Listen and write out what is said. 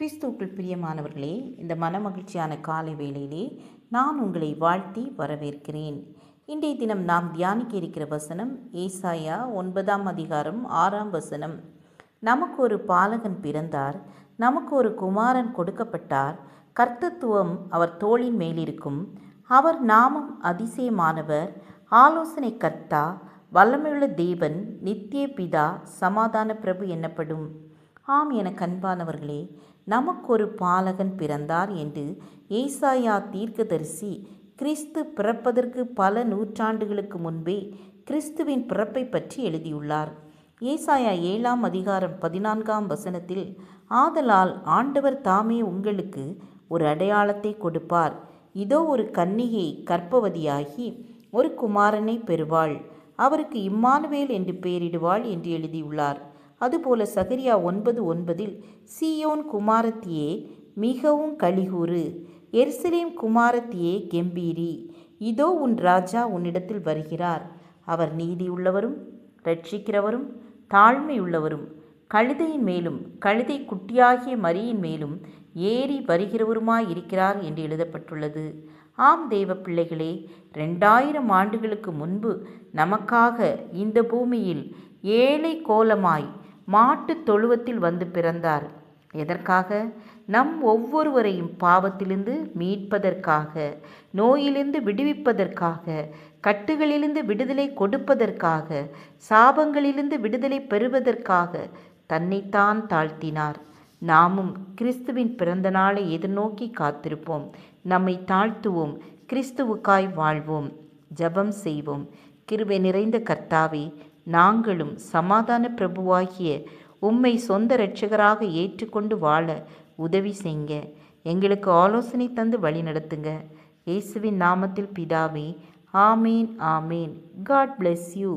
கிறிஸ்துவுக்குள் பிரியமானவர்களே இந்த மனமகிழ்ச்சியான காலை வேளையிலே நான் உங்களை வாழ்த்தி வரவேற்கிறேன். இன்றைய தினம் நாம் தியானிக்க இருக்கிற வசனம் ஏசாயா ஒன்பதாம் அதிகாரம் ஆறாம் வசனம். நமக்கு ஒரு பாலகன் பிறந்தார் நமக்கு ஒரு குமாரன் கொடுக்கப்பட்டார். கர்த்தத்துவம் அவர் தோளின் மேலிருக்கும். அவர் நாமம் அதிசயமானவர். ஆலோசனை கர்த்தா வல்லமையுள்ள தேவன் நித்திய பிதா சமாதான பிரபு என்னப்படும். ஆம் என கண்பானவர்களே நமக்கொரு பாலகன் பிறந்தார் என்று ஏசாயா தீர்க்கதரிசி கிறிஸ்து பிறப்பதற்கு பல நூற்றாண்டுகளுக்கு முன்பே கிறிஸ்துவின் பிறப்பை பற்றி எழுதியுள்ளார். ஏசாயா ஏழாம் அதிகாரம் பதினான்காம் வசனத்தில் ஆதலால் ஆண்டவர் தாமே உங்களுக்கு ஒரு அடையாளத்தை கொடுப்பார். இதோ ஒரு கன்னிகை கற்பவதியாகி ஒரு குமாரனை பெறுவாள். அவருக்கு இம்மானுவேல் என்று பெயரிடுவாள் என்று எழுதியுள்ளார். அதுபோல சகரியா ஒன்பது ஒன்பதில் சீயோன் குமாரத்தியே மிகவும் கலிகூறு. எருசலேம் குமாரத்தியே கெம்பீரி. இதோ உன் ராஜா உன்னிடத்தில் வருகிறார். அவர் நீதியுள்ளவரும் ரட்சிக்கிறவரும் தாழ்மையுள்ளவரும் கழுதையின் மேலும் கழுதை குட்டியாகிய மரியின் மேலும் ஏறி வருகிறவருமாயிருக்கிறார் என்று எழுதப்பட்டுள்ளது. ஆம் தெய்வ பிள்ளைகளே ரெண்டாயிரம் ஆண்டுகளுக்கு முன்பு நமக்காக இந்த பூமியில் ஏழை கோலமாய் மாட்டுத் தொழுவத்தில் வந்து பிறந்தார். எதற்காக? நம் ஒவ்வொருவரையும் பாவத்திலிருந்து மீட்பதற்காக நோயிலிருந்து விடுவிப்பதற்காக கட்டுகளிலிருந்து விடுதலை கொடுப்பதற்காக சாபங்களிலிருந்து விடுதலை பெறுவதற்காக தன்னைத்தான் தாழ்த்தினார். நாமும் கிறிஸ்துவின் பிறந்த நாளை எதிர்நோக்கி காத்திருப்போம். நம்மை தாழ்த்துவோம். கிறிஸ்துவுக்காய் வாழ்வோம். ஜெபம் செய்வோம். கிருபை நிறைந்த கர்த்தாவே நாங்களும் சமாதான பிரபுவாகிய உம்மை சொந்த இரட்சகராக ஏற்றுக்கொண்டு வாழ உதவி செய்ங்க. எங்களுக்கு ஆலோசனை தந்து வழி நடத்துங்க. இயேசுவின் நாமத்தில் பிதாவே ஆமேன் ஆமேன். God bless you